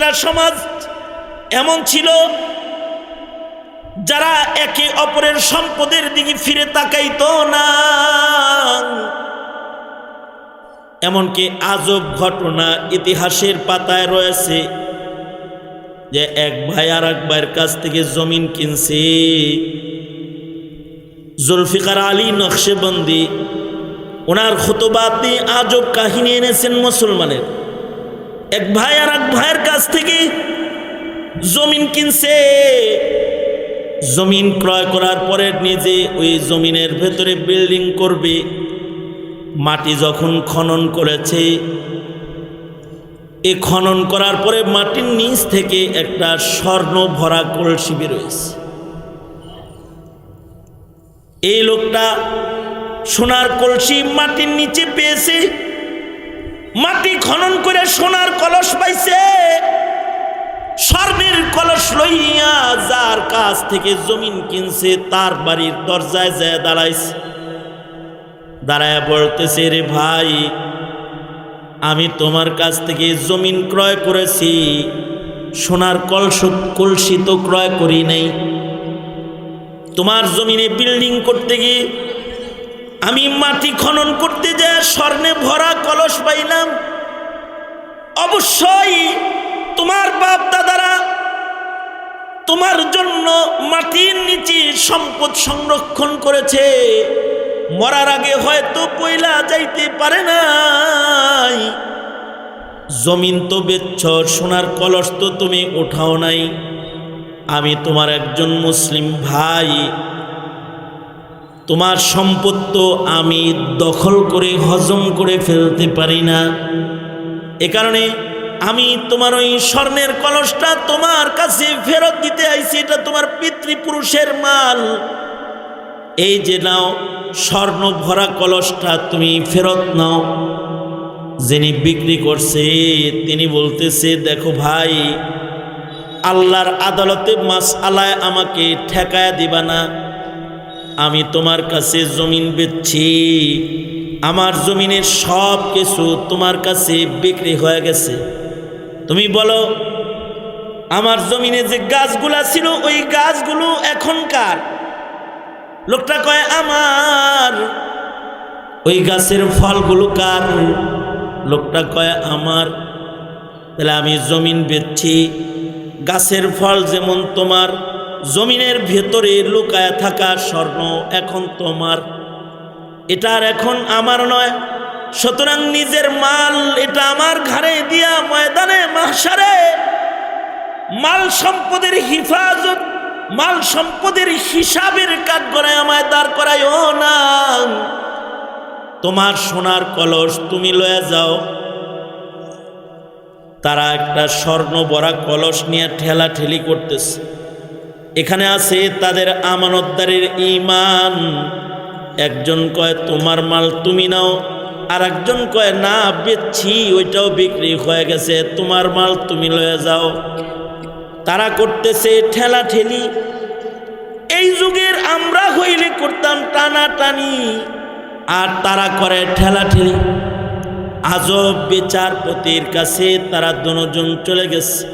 একটা সমাজ এমন ছিল যারা একে অপরের সম্পদের দিকে ফিরে তাকাইত না। এমনকি আজব ঘটনা ইতিহাসের পাতায় রয়েছে যে এক ভাই আর এক ভাইয়ের কাছ থেকে জমিন কিনছে। জুলফিকার আলী নকশেবন্দি, ওনার খুতবাতে আজব কাহিনী এনেছেন মুসলমানের। এক ভাই আর এক ভাইয়ের কাছ থেকে জমিন কিনছে। জমিন ক্রয় করার পরে নিজে ওই জমিনের ভেতরে বিল্ডিং করবে। মাটি যখন খনন করেছে, এ খনন করার পরে মাটির নিচ থেকে একটা স্বর্ণ ভরা কলসি বেরোয়েছে এই লোকটা সোনার কলসি মাটির নিচে পেয়েছে। মাটি খনন করে সোনার কলস পাইছে। স্বর্ণের কলস লইয়া যার কাছ থেকে জমিন কিনছে, তার বাড়ির দরজায় যায় দাঁড়াইছে। দাঁড়ায় বলতেছে, রে ভাই, আমি তোমার কাছ থেকে জমিন ক্রয় করেছি, সোনার কলস, কলসি তো ক্রয় করি নাই। তোমার জমিনে বিল্ডিং করতে গিয়ে আমি মাটি খনন করতে যা স্বর্ণে অবশ্যই তোমার বাপ দাদারা তোমার জন্য মাটির নিচে সম্পদ সংরক্ষণ করেছে। মরার আগে হয়তো পয়লা যাইতে পারে নাই। জমিন তো বেচ্ছ সোনার কলস তো তুমি ওঠাও নাই। আমি তোমার একজন মুসলিম ভাই। তোমার সম্পদ তো আমি দখল করে হজম করে ফেলতে পারি না। এ কারণে আমি তোমার ওই স্বর্ণের কলসটা তোমার কাছে ফেরত দিতে আইছি, এটা তোমার পিতৃপুরুষের মাল। এই যে নাও, স্বর্ণ ভরা কলসটা তুমি ফেরত নাও। যিনি বিক্রি করছে, তিনি বলতেছে, দেখো ভাই, আল্লাহর আদালতে মাস আলায় আমাকে ঠেকায় দিবা না। আমি তোমার কাছে জমিন বেচছি। আমার জমিনের সব কিছু তোমার কাছে বিক্রি হয়ে গেছে। তুমি বলো, আমার জমিনে যে গাছগুলা ছিল, ওই গাছগুলো এখনকার লোকটা কয়, আমার। ওই গাছের ফলগুলো কার? লোকটা কয়, আমার। তাহলে আমি জমিন বেচছি, গাছের ফল যেমন তোমার, জমিনের ভেতরে লুকায় থাকা স্বর্ণ এখন তোমার। এটা আর এখন আমার নয়। সুতরাং নিজের মাল এটা আমার ঘাড়ে দিয়া ময়দানে মাসারে মাল সম্পদের হিফাজত, মাল সম্পদের হিসাবের কাজ করায় আমায় দাঁড় করায় ও না। তোমার সোনার কলস তুমি লয়ে যাও। তারা একটা স্বর্ণ বরা কলস নিয়ে ঠেলা ঠেলি করতেছে। এখানে আছে তাদের আমানতদারের ইমান একজন কয়, তোমার মাল তুমি নাও। আর একজন কয়, না, বেচছি, ওইটাও বিক্রি হয়ে গেছে। তোমার মাল তুমি লয়ে যাও। তারা করতেছে ঠেলা ঠেলি। এই যুগের আমরা হইলে করতাম টানা টানি, আর তারা করে ঠেলা ঠেলি। আজব বিচারপতির কাছে তারা দুজন চলে গেছে।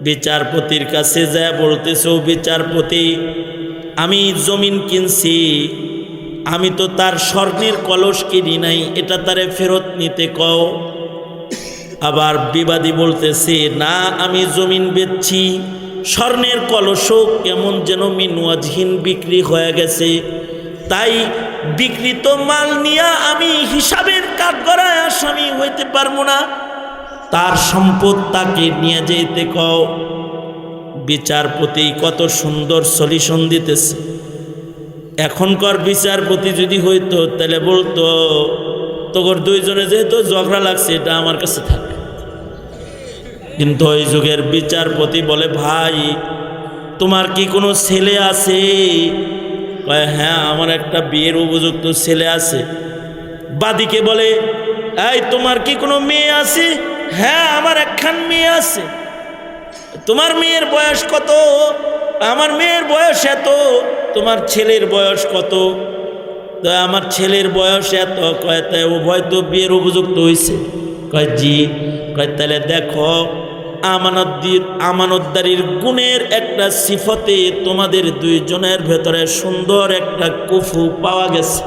বিচারপতির কাছে যা বলতেছ বিচারপতি, আমি জমিন কিনছি আমি তো তার স্বর্ণের কলস কিনি নাই, এটা তারে ফেরত নিতে কও। আবার বিবাদী বলতেছে, না, আমি জমিন বেচছি, স্বর্ণের কলসও কেমন যেন মিনুয়াজহীন বিক্রি হয়ে গেছে। তাই বিকৃত মাল নিয়ে আমি হিসাবের কাঠগড়ায় আসামি হইতে পারব না। তার সম্পদ তাকে নিয়ে যেতে কও। বিচারপতি কত সুন্দর সলিউশন দিতেছে। এখনকার বিচারপতি যদি হইতো, তাহলে বলতো তোর দুইজনে যেহেতু ঝগড়া লাগছে, এটা আমার কাছে থাকে। কিন্তু ওই যুগের বিচারপতি বলে, ভাই, তোমার কি কোনো ছেলে আছে? হ্যাঁ আমার একটা বিয়ের উপযুক্ত ছেলে আছে। বাদিকে বলে, এই, তোমার কি কোনো মেয়ে আছে? হ্যাঁ আমার একখান মেয়ে আছে। তোমার মেয়ের বয়স কত? আমার মেয়ের বয়স এত। তোমার ছেলের বয়স কত? আমার ছেলের বয়স এত। কয়, তাই উভয় তো বিয়ের উপযুক্ত হয়েছে কয়, জি। কয়, তাহলে দেখো, আমানতদির আমানতদারির গুণের একটা সিফতে তোমাদের দুইজনের ভেতরে সুন্দর একটা কুফু পাওয়া গেছে।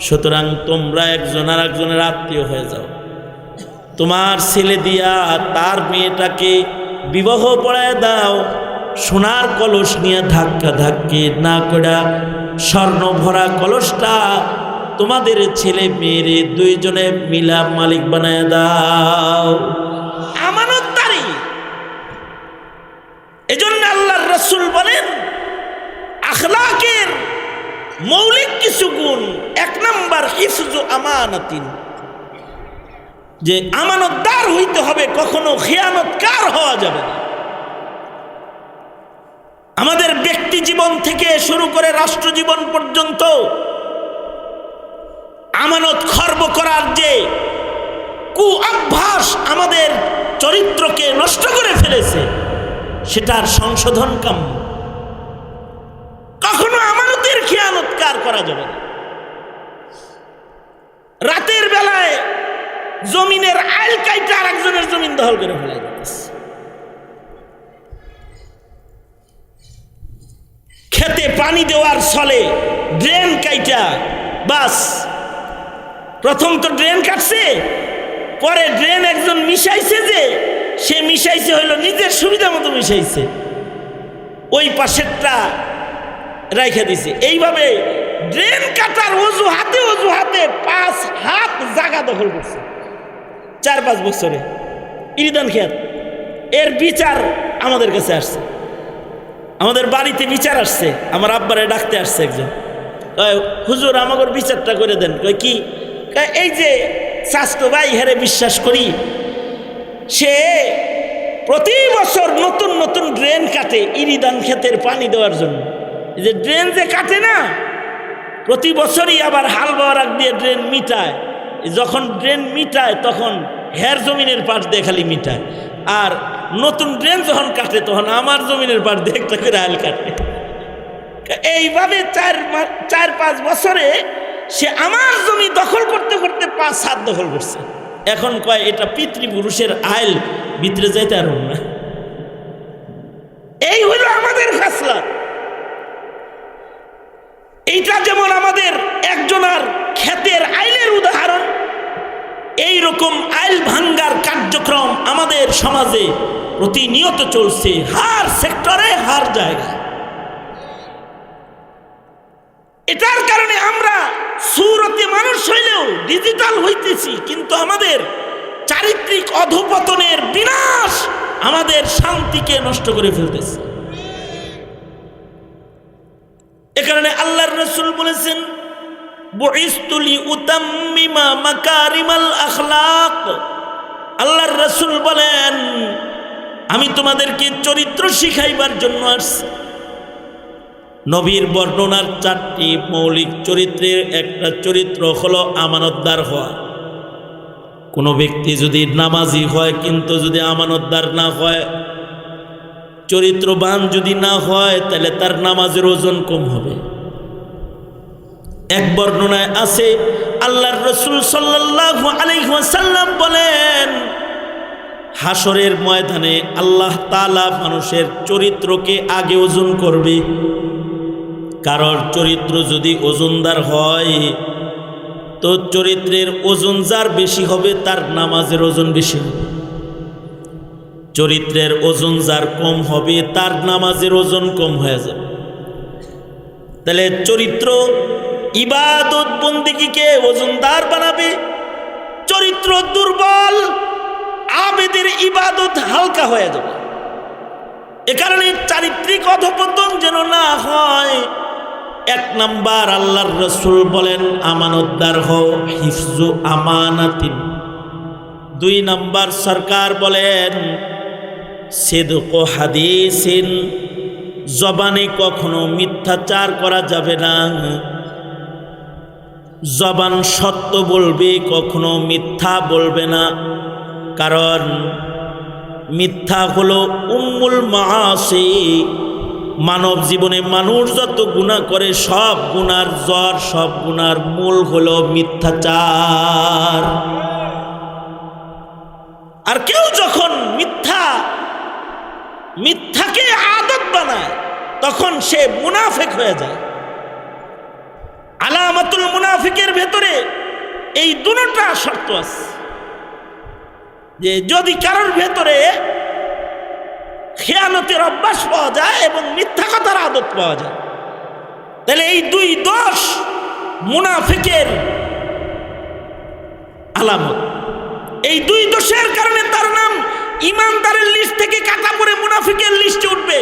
সুতরাং তোমরা একজন আর একজনের আত্মীয় হয়ে যাও। তোমার ছেলে দিয়া তার মেয়েটাকে বিবাহ পড়ায় দাও। সোনার কলস নিয়ে ধাক্কা ধাক্কি না করা স্বর্ণ ভরা কলসটা তোমাদের ছেলে মেয়েরে দুইজনে মিলা মালিক বানায় দাও। আমানতদারি এজন্য আল্লাহর রসুল বলেন, আখলাকের মৌলিক কিছু গুণ, এক নাম্বার হিফজু আমানাতিন। যে আমানতদার হইতে হবে, কখনো খেয়ানতকার হওয়া যাবে না। আমাদের ব্যক্তি জীবন থেকে শুরু করে রাষ্ট্র জীবন পর্যন্ত আমানত খর্ব করার যে কু অভ্যাস আমাদের চরিত্রকে নষ্ট করে ফেলেছে, সেটার সংশোধন কাম্য কখনো আমানতের খেয়ানতকার করা যাবে না। রাতের বেলায় জমিনের আইল কাইটা আর একজনের জমিন দখল করে ফেলাই দিতেছে খেতে পানি দেওয়ার ছলে ড্রেন কাইটা, বাস। প্রথম তো ড্রেন কাটছে, পরে ড্রেন একজন মিশাইছে যে, সে মিশাইছে হইল নিজের সুবিধা মতো মিশাইছে। ওই পাশেরটা রাইখা দিছে। এইভাবে ড্রেন কাটার অজু হাতে অজু হাতে পাঁচ হাত জায়গা দখল করছে। চার পাঁচ বছরে। ইরিদান খেয়াত এর বিচার আমাদের কাছে আসছে। আমাদের বাড়িতে বিচার আসছে, আমার আব্বারে ডাকতে আসছে একজন। হুজুর আমাকে বিচারটা করে দেন। কয়, কি? এই যে স্বাস্থ্য ভাই হেরে বিশ্বাস করি, সে প্রতি বছর নতুন নতুন ড্রেন কাটে ইরিদান ক্ষেতের পানি দেওয়ার জন্য। যে ড্রেন যে কাটে না, প্রতি বছরই আবার হাল বাওয়ার আগ দিয়ে ড্রেন মিটায়। যখন ড্রেন মিটায়, তখন হের জমিনের পাশ দিয়ে খালি মিটায়। আর নতুন ড্রেন যখন কাটে, তখন আমার জমিনের দিয়ে একটা করে হাল কাটে। এইভাবে চার চার পাঁচ বছরে সে আমার জমি দখল করতে করতে পাঁচ, সাত দখল করছে। এখন কয়, এটা পিতৃপুরুষের আইল, ভিতরে যাইতে আর না। এই হলো আমাদের খাসলা এইটা যেমন আমাদের একজনার ক্ষেতের আইলের উদাহরণ এই রকম আইল ভাঙ্গার কার্যক্রম আমাদের সমাজে প্রতিনিয়ত চলছে, হার সেক্টরে হার জায়গায়। এটার কারণে আমরা সুরতে মানুষ হইলেও ডিজিটাল হইতেছি, কিন্তু আমাদের চারিত্রিক অধপতনের বিনাশ আমাদের শান্তিকে নষ্ট করে ফেলতেছে। এ কারণে আল্লাহর রসুল বলেছেন মাকারিমাল আল্লাহর রসুল বলেন, আমি তোমাদেরকে চরিত্র শিখাইবার জন্য আসছি। নবীর বর্ণনার চারটি মৌলিক চরিত্রের একটা চরিত্র হলো আমানতদার হওয়া। কোনো ব্যক্তি যদি নামাজি হয়, কিন্তু যদি আমানতদার না হয়, চরিত্রবান যদি না হয়, তাহলে তার নামাজের ওজন কম হবে। এক বর্ণনায় আছে, আল্লাহর রসুল সাল্লাল্লাহু আলাইহি ওয়াসাল্লাম বলেন হাসরের ময়দানে আল্লাহ তাআলা মানুষের চরিত্রকে আগে ওজন করবে। কারোর চরিত্র যদি ওজনদার হয়, তো চরিত্রের ওজন যার বেশি হবে, তার নামাজের ওজন বেশি হবে। চরিত্রের ওজন যার কম হবে, তার নামাজের ওজন কম হয়ে যাবে। তাহলে চরিত্র ইবাদত বন্দিকে ওজনদার বানাবে, চরিত্র দুর্বল, আবেদের ইবাদত হালকা হয়ে যাবে। এ কারণে চারিত্রিক অধপতন যেন না হয়, এক নাম্বার আল্লাহর রসুল বলেন, আমানতদার হও হিফজু আমানাতিন। দুই নাম্বার সরকার বলেন, সেদক হাদিসিন, জবানে কখনো মিথ্যাচার করা যাবে না। জবান সত্য বলবে, কখনো মিথ্যা বলবে না। কারণ মিথ্যা হলো উম্মুল মাসি মানব জীবনে মানুষ যত গুণা করে, সব গুনার জ্বর, সব গুনার মূল হলো মিথ্যাচার। আর কেউ যখন মিথ্যা, মিথ্যাকে আদত বানায়, তখন সে মুনাফেক হয়ে যায়। আলামাতুল মুনাফিকের ভেতরে এই দুটা শর্ত আছে। যে যদি কারোর ভেতরে খেয়ানতের অভ্যাস পাওয়া যায় এবং মিথ্যা কথার আদত পাওয়া যায়, তাহলে এই দুই দোষ মুনাফিকের আলামত। এই দুই দোষের কারণে তার নাম ইমানদারের লিস্ট থেকে কাটা পড়ে মুনাফিকের লিস্টে উঠবে।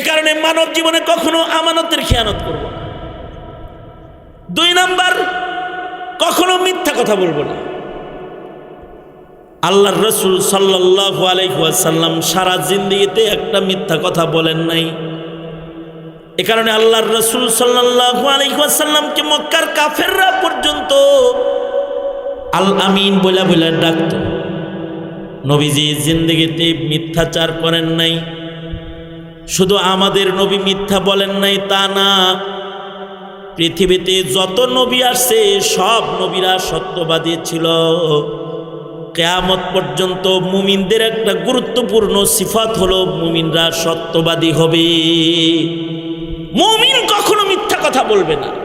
কারণে মানব জীবনে কখনো আমানতের খেয়ানত করব না। দুই নাম্বার, কখনো মিথ্যা কথা বলব না। আল্লাহর রসুল সাল্লাহ আলাইসাল্লাম সারা জিন্দিগিতে একটা মিথ্যা কথা বলেন নাই। এ কারণে আল্লাহর রসুল সাল্লাহ আলাইসাল্লামকে মক্কার কাফেররা পর্যন্ত আল আমিন বইলা বইলা ডাকত। নবীজি জিন্দগিতে মিথ্যাচার করেন নাই। শুধু আমাদের নবী মিথ্যা বলেন নাই, তা না। পৃথিবীতে যত নবী আসছে, সব নবীরা সত্যবাদী ছিল। কেয়ামত পর্যন্ত মুমিনদের একটা গুরুত্বপূর্ণ সিফাত হলো, মুমিনরা সত্যবাদী হবে। মুমিন কখনো মিথ্যা কথা বলবে না।